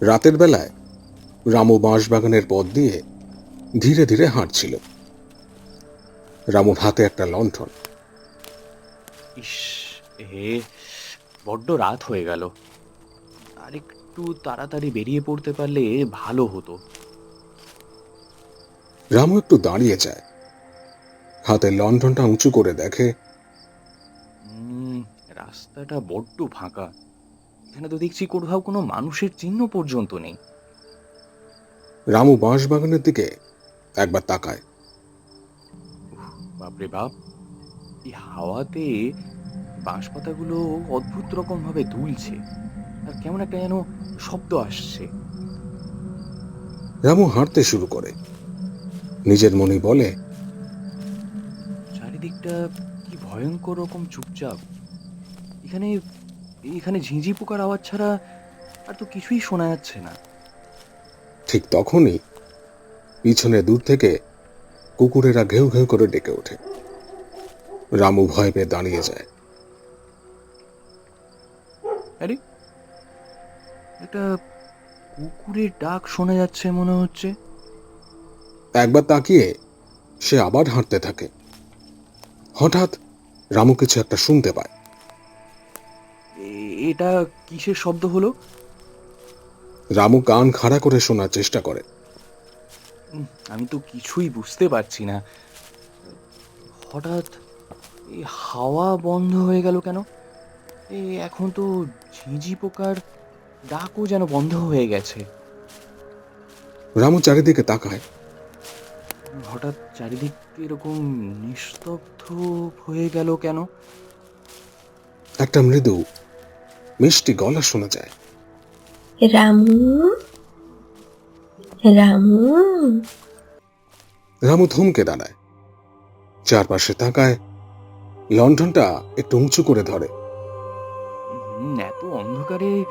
রাতের বেলায় রামু বাঁশবাগানের পথ দিয়ে ধীরে ধীরে হাঁটছিল। রামুর হাতে একটা লণ্ঠন। ইস হে বড্ড রাত হয়ে গেল। আর একটু তাড়াতাড়ি বেরিয়ে পড়তে পারলে ভালো হতো। রামু একটু দাঁড়িয়ে যায়। হাতে লণ্ঠনটা উঁচু করে দেখে উম, রাস্তাটা বড্ড ফাঁকা। এখানে তো দেখছি কোথাও কোনো মানুষের চিহ্ন পর্যন্ত নেই। রামু বাঁশবাগানের দিকে একবার তাকায়। বাপরে বাপ এই হাওয়াতে বাঁশ পাতাগুলো অদ্ভুত রকম ভাবে দুলছে আর কেমন একটা যেন শব্দ আসছে। রামু হাঁটতে শুরু করে। নিজের মনে বলে চারিদিকটা কি ভয়ঙ্কর রকম চুপচাপ। এখানে এখানে ঝিঁঝি পোকার আওয়াজ ছাড়া আর তো কিছুই শোনা যাচ্ছে না। ঠিক তখনই পিছনে দূর থেকে কুকুরেরা ঘেউ ঘেউ করে ডেকে ওঠে। রামু ভয় পেয়ে দাঁড়িয়ে যায়। আরে একটা কুকুরের ডাক শোনা যাচ্ছে মনে হচ্ছে। একবার তাকিয়ে সে আবার হাঁটতে থাকে। হঠাৎ রামু কিছু একটা শুনতে পায়। এটা কিসের শব্দ হলো? রামু কান খাড়া করে শোনার চেষ্টা করে। আমি তো কিছুই বুঝতে পারছি না। হঠাৎ এই হাওয়া বন্ধ হয়ে গেল কেন? এই এখন তো ঝিঁঝি পোকার ডাকও যেন বন্ধ হয়ে গেছে। রামু চারিদিকে তাকায়। হঠাৎ চারিদিক এরকম নিস্তব্ধ হয়ে গেল কেন? একটা মৃদু মিষ্টি গলা শোনা যায়। রামু? রামু? রামু থমকে দাঁড়ায়। চারপাশে তাকায় লণ্ঠনটা একটু উঁচু করে ধরে। এত অন্ধকারে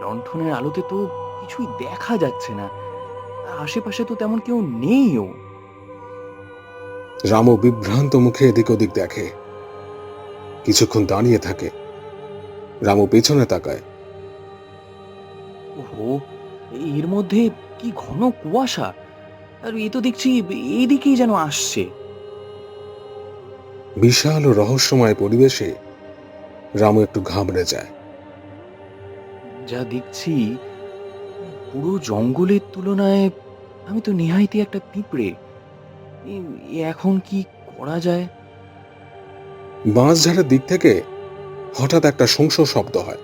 লণ্ঠনের আলোতে তো কিছুই দেখা যাচ্ছে না। আর আশেপাশে তো তেমন কেউ নেইও। রামু বিভ্রান্ত মুখে এদিক ওদিক দেখে। কিছুক্ষণ দাঁড়িয়ে থাকে। রামু পেছনে তাকায়। ওহো এর মধ্যে কি ঘন কুয়াশা? আর এ তো দেখছি এদিকেই যেন আসছে। বিশাল ও রহস্যময় পরিবেশে রামু একটু ঘাবড়ে যায়। যা দেখছি পুরো জঙ্গলের তুলনায় আমি তো নেহাইতে একটা পিঁপড়ে। এখন কি করা যায়? বাঁশঝাড়ের দিক থেকে হঠাৎ একটা শংস শব্দ হয়।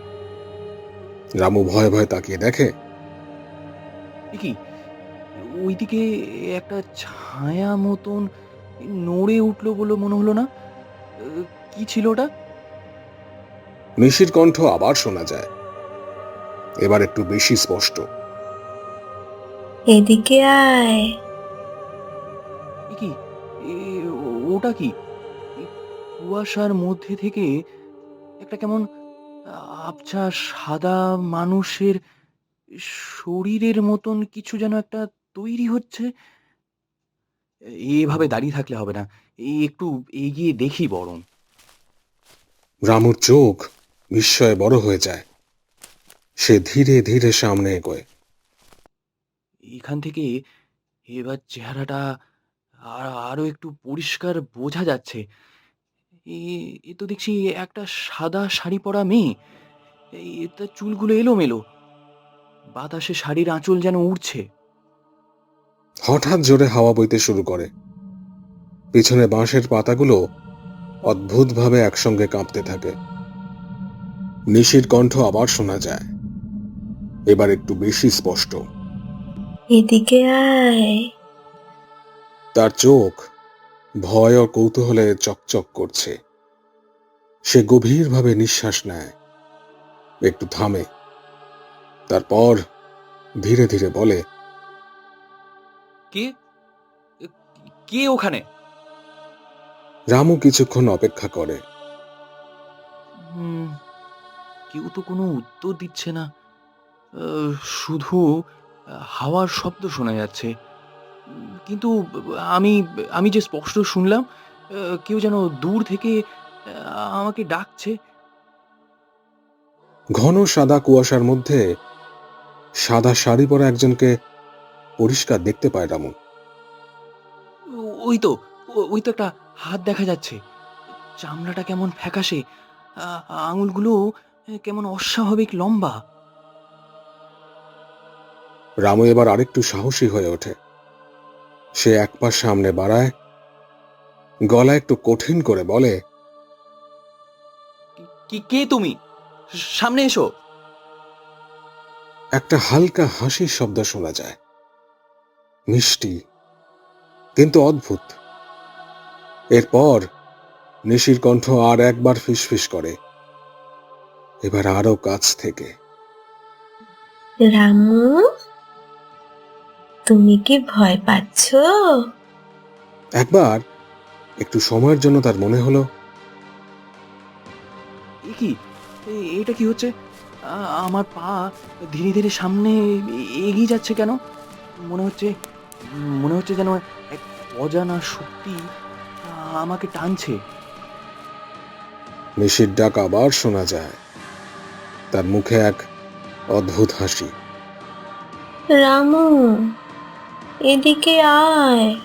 রামু ভয়ে ভয়ে তাকিয়ে দেখে। কি? ওইদিকে একটা ছায়া মতন নড়ে উঠল বলে মনে হলো না। কি ছিল ওটা? নিশির কণ্ঠ আবার শোনা যায়। এবার একটু বেশি স্পষ্ট। এদিকে আয়। কি? ওটা কি? কুয়াশার মধ্যে থেকে একটা কেমন আবছা সাদা মানুষের শরীরের মতন কিছু যেন একটা তৈরি হচ্ছে। এভাবে দাঁড়িয়ে থাকলে হবে না। একটু এগিয়ে দেখি বরং। রামুর চোখ বিস্ময়ে বড় হয়ে যায়। সে ধীরে ধীরে সামনে এগোয়। এখান থেকে এবার চেহারাটা আরও একটু পরিষ্কার বোঝা যাচ্ছে। এ- এ তো দেখছি একটা সাদা শাড়ি পরা মেয়ে। এই তার চুলগুলো এলোমেলো। বাতাসে শাড়ির আঁচল যেন উড়ছে। হঠাৎ জোরে হাওয়া বইতে শুরু করে। পিছনে বাঁশের পাতাগুলো অদ্ভুতভাবে একসঙ্গে কাঁপতে থাকে। নিশির কণ্ঠ আবার শোনা যায়। এবার একটু বেশি স্পষ্ট। এদিকে আয়। তার চোখ ভয় ও কৌতূহলে চকচক করছে। সে গভীরভাবে নিঃশ্বাস নেয়। একটু থামে। তারপর ধীরে ধীরে বলে কে? কে ওখানে? রামু কিছুক্ষণ অপেক্ষা করে। হুম, কেউ তো কোনো উত্তর দিচ্ছে না। শুধু হাওয়ার শব্দ শোনা যাচ্ছে। কিন্তু আমি আমি যে স্পষ্ট শুনলাম কেউ যেন দূর থেকে আমাকে ডাকছে। ঘন সাদা কুয়াশার মধ্যে সাদা শাড়ি পরা একজনকে পরিষ্কার দেখতে পায় রামু। ওই তো ওই তো একটা হাত দেখা যাচ্ছে। চামড়াটা কেমন ফ্যাকাশে আঙুলগুলো কেমন অস্বাভাবিক লম্বা। রামু এবার আরেকটু সাহসী হয়ে ওঠে। সে এক পা সামনে বাড়ায় গলা একটু কঠিন করে বলে কি কে তুমি? সামনে এসো। একটা হালকা হাসির শব্দ শোনা যায়। মিষ্টি কিন্তু অদ্ভুত। এরপর নিশির কণ্ঠ আর একবার ফিসফিস করে। এবার আরও কাছ থেকে। রামু? তুমি কি ভয় পাচ্ছ? একবার একটু সময়ের জন্য তার মনে হলো। এ কি? এ- এটা কি হচ্ছে? আ- আমার পা ধীরে ধীরে সামনে এ- এগিয়ে যাচ্ছে কেন? মনে হচ্ছে মনে হচ্ছে যেন এক অজানা শক্তি আ- আমাকে টানছে। নিশির ডাক আবার শোনা যায়। তার মুখে এক অদ্ভুত হাসি। রামু এদিকে আয়।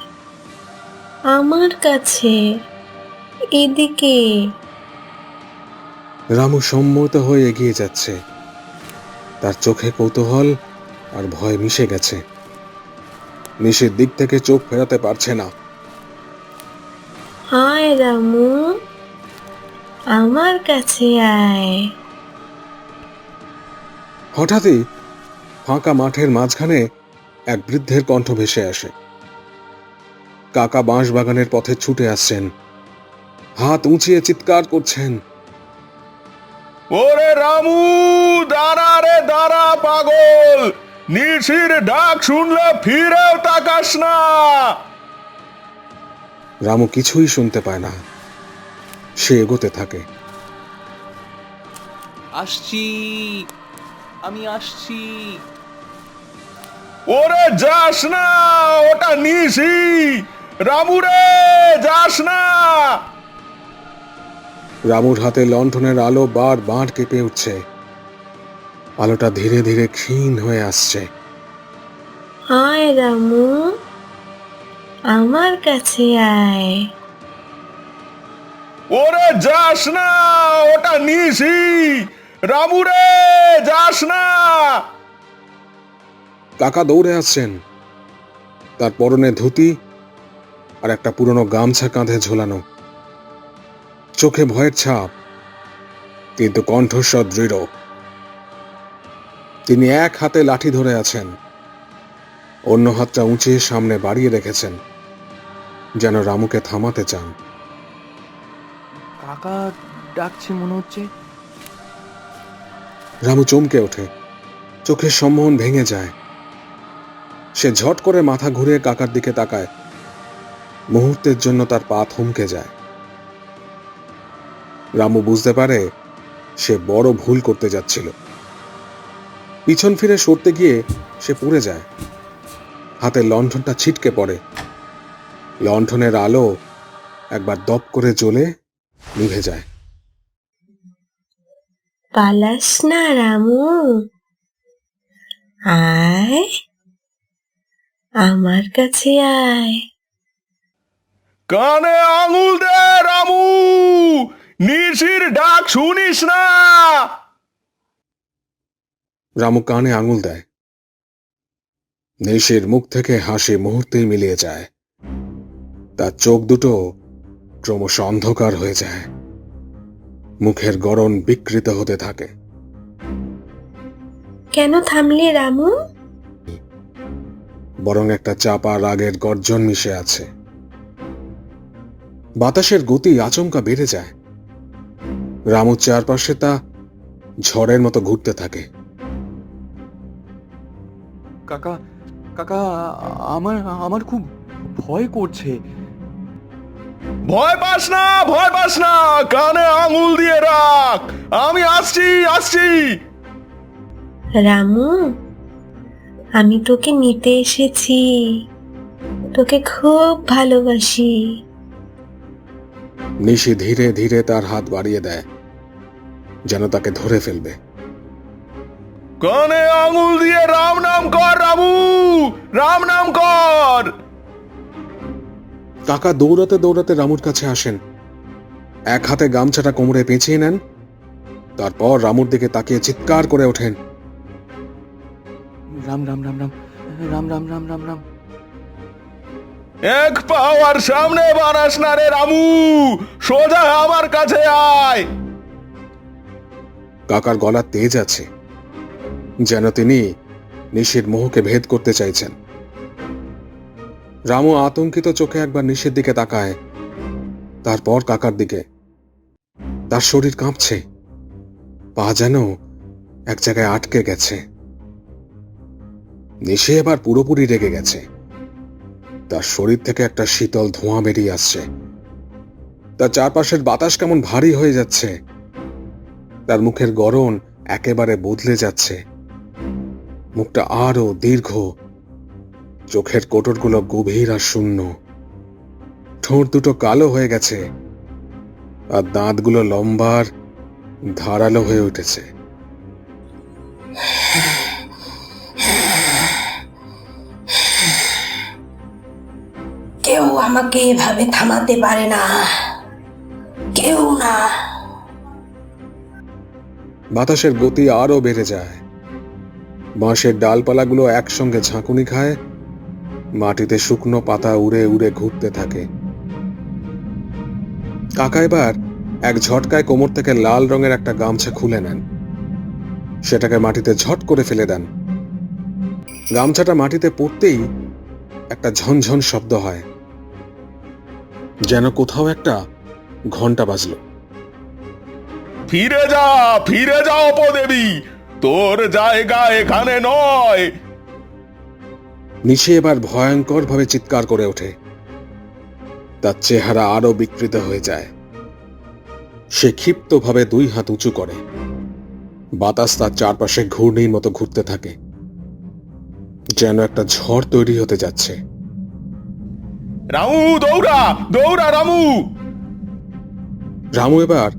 আমার কাছে এদিকে। রামু সম্মত হয়ে এগিয়ে যাচ্ছে। তার চোখে কৌতূহল আর ভয় মিশে গেছে। নিশির দিক থেকে চোখ ফেরাতে পারছে না। হায় রামু। আমার কাছে আয়। হঠাৎই ফাঁকা মাঠের মাঝখানে এক বৃদ্ধের কণ্ঠ ভেসে আসে। কাকা বাঁশ বাগানের পথে ছুটে আসছেন। হাত উঁচিয়ে চিৎকার করছেন। ওরে রামু দাঁড়া রে দাঁড়া পাগল। নিশির ডাক শুনলে ফিরেও তাকাস না। রামু কিছুই শুনতে পায় না। সে এগোতে থাকে। আসছি আমি আসছি। ওরে যাস না ওটা নিশি। রামু রে যাস না। রামুর হাতে লণ্ঠনের আলো বার বার কেঁপে উঠছে। আলোটা ধীরে ধীরে ক্ষীণ হয়ে আসছে। হায় রামু আমার কাছে আয়। ওরে যাস না ওটা নিশি। রামু রে যাস না। কাকা দৌড়ে আসছেন। তার পরনে ধুতি আর একটা পুরনো গামছা কাঁধে ঝোলানো। চোখে ভয়ের ছাপ কিন্তু কণ্ঠস্বর দৃঢ়। তিনি এক হাতে লাঠি ধরে আছেন অন্য হাতটা উঁচিয়ে সামনে বাড়িয়ে রেখেছেন যেন রামুকে থামাতে চান। কাকা ডাকছে মনে হচ্ছে। রামু চমকে ওঠে চোখের সম্মোহন ভেঙে যায়। সে ঝট করে মাথা ঘুরিয়ে কাকার দিকে তাকায়। মুহূর্তের জন্য তার পা থমকে যায়। রামু বুঝতে পারে সে বড় ভুল করতে যাচ্ছিল। পিছন ফিরে সরতে গিয়ে সে পড়ে যায়। হাতের লণ্ঠনটা ছিটকে পড়ে। লণ্ঠনের আলো একবার দপ করে জ্বলে নিভে যায়। পালাস না, রামু। আয়। আমার কাছে আয়। কানে আঙুল দে রামু। নিশির ডাক শুনিস না। রামু কানে আঙুল দেয়। নিশির মুখ থেকে হাসি মুহূর্তেই মিলিয়ে যায়। তার চোখ দুটো ক্রমশ অন্ধকার হয়ে যায়। মুখের গড়ন বিকৃত হতে থাকে। কেন থামলে রামু? বরং একটা চাপা রাগের গর্জন মিশে আছে। বাতাসের গতি আচমকা বেড়ে যায়। রামুর চারপাশে তা ঝড়ের মতো ঘুরতে থাকে। কাকা কাকা আমার আমার খুব ভয় করছে। ভয় পাস না ভয় পাস না কানে আঙুল দিয়ে রাখ। আমি আসছি আসছি। রামু? আমি তোকে নিতে এসেছি। তোকে খুব ভালোবাসি। নিশি ধীরে ধীরে তার হাত বাড়িয়ে দেয় যেন তাকে ধরে ফেলবে। কানে আঙুল দিয়ে রাম নাম কর রামু! রাম নাম কর! কাকা দৌড়াতে দৌড়াতে রামুর কাছে আসেন। এক হাতে গামছাটা কোমরে পেঁচিয়ে নেন। তারপর রামুর দিকে তাকিয়ে চিৎকার করে ওঠেন। রাম রাম রাম রাম রাম রাম রাম রাম রাম। এক পাও আর সামনে বানাস না রে রামু সোজা আমার কাছে আয়। কাকার গলা তেজ আছে যেন তিনি নিশির মোহকে ভেদ করতে চাইছেন। রামু আতঙ্কিত চোখে একবার নিশির দিকে তাকায় তারপর কাকার দিকে। তার শরীর কাঁপছে পা যেন এক জায়গায় আটকে গেছে। নিশে এবার পুরোপুরি রেগে গেছে। তার শরীর থেকে একটা শীতল ধোঁয়া বেরিয়ে আসছে। তার চারপাশের বাতাস কেমন ভারী হয়ে যাচ্ছে। তার মুখের গড়ন একেবারে বদলে যাচ্ছে। মুখটা আরও দীর্ঘ। চোখের কোটরগুলো গভীর আর শূন্য। ঠোঁট দুটো কালো হয়ে গেছে। আর দাঁতগুলো লম্বার, ধারালো হয়ে উঠেছে। আমাকে এভাবে থামাতে পারে না। কেউ না। বাতাসের গতি আরও বেড়ে যায়। বাঁশের ডালপালাগুলো একসঙ্গে ঝাঁকুনি খায়। মাটিতে শুকনো পাতা উড়ে উড়ে ঘুরতে থাকে। কাকা এবার এক ঝটকায় কোমর থেকে লাল রঙের একটা গামছা খুলে নেন। সেটাকে মাটিতে ঝট করে ফেলে দেন। গামছাটা মাটিতে পড়তেই একটা ঝনঝন শব্দ হয়। যেন কোথাও একটা ঘণ্টা বাজলো। ফিরে যা ফিরে যা অপদেবী তোর জায়গা এখানে নয়। নিশে এবার ভয়ঙ্কর ভাবে চিৎকার করে ওঠে। তার চেহারা আরও বিকৃত হয়ে যায়। সে ক্ষিপ্তভাবে দুই হাত উঁচু করে। বাতাস তার চারপাশে ঘূর্ণির মতো ঘুরতে থাকে। যেন একটা ঝড় তৈরি হতে যাচ্ছে। রামু দৌড়া দৌড়া রামু। রামু এবার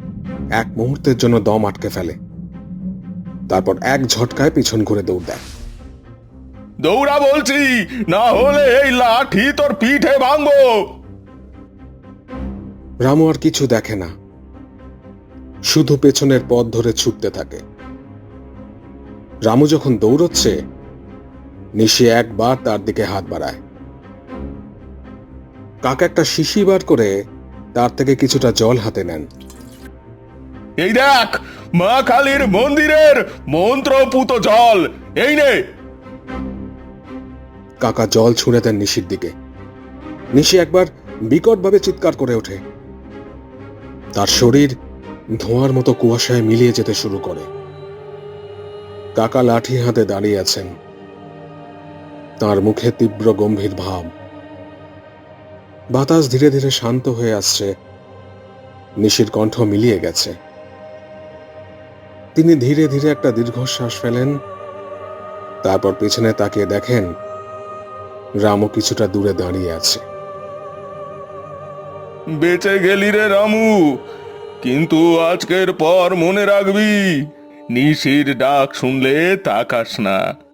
এক মুহূর্তের জন্য দম আটকে ফেলে। তারপর এক ঝটকায় পিছন ঘুরে দৌড় দেয়। দৌড়া বলছি না হলে এই লাঠি তোর পিঠে ভাঙবো। রামু আর কিছু দেখে না। শুধু পেছনের পথ ধরে ছুটতে থাকে। রামু যখন দৌড়চ্ছে নিশি একবার তার দিকে হাত বাড়ায়। কাকা একটা শিশি বার করে তার থেকে কিছুটা জল হাতে নেন। এই দেখ মা কালীর মন্দিরের মন্ত্রপুত জল। এই নে। কাকা জল ছুঁড়ে দেন নিশির দিকে। নিশি একবার বিকটভাবে চিৎকার করে ওঠে। তার শরীর ধোঁয়ার মতো কুয়াশায় মিলিয়ে যেতে শুরু করে। কাকা লাঠি হাতে দাঁড়িয়ে আছেন। তার মুখে তীব্র গম্ভীর ভাব। বাতাস ধীরে ধীরে শান্ত হয়ে আসছে। নিশির কণ্ঠ মিলিয়ে গেছে। তিনি ধীরে ধীরে একটা দীর্ঘশ্বাস ফেলেন, তারপর পেছনে তাকিয়ে দেখেন, রামু কিছুটা দূরে দাঁড়িয়ে আছে। বেঁচে গেলি রে রামু, কিন্তু আজকের পর মনে রাখবি, নিশির ডাক শুনলে তাকাস না।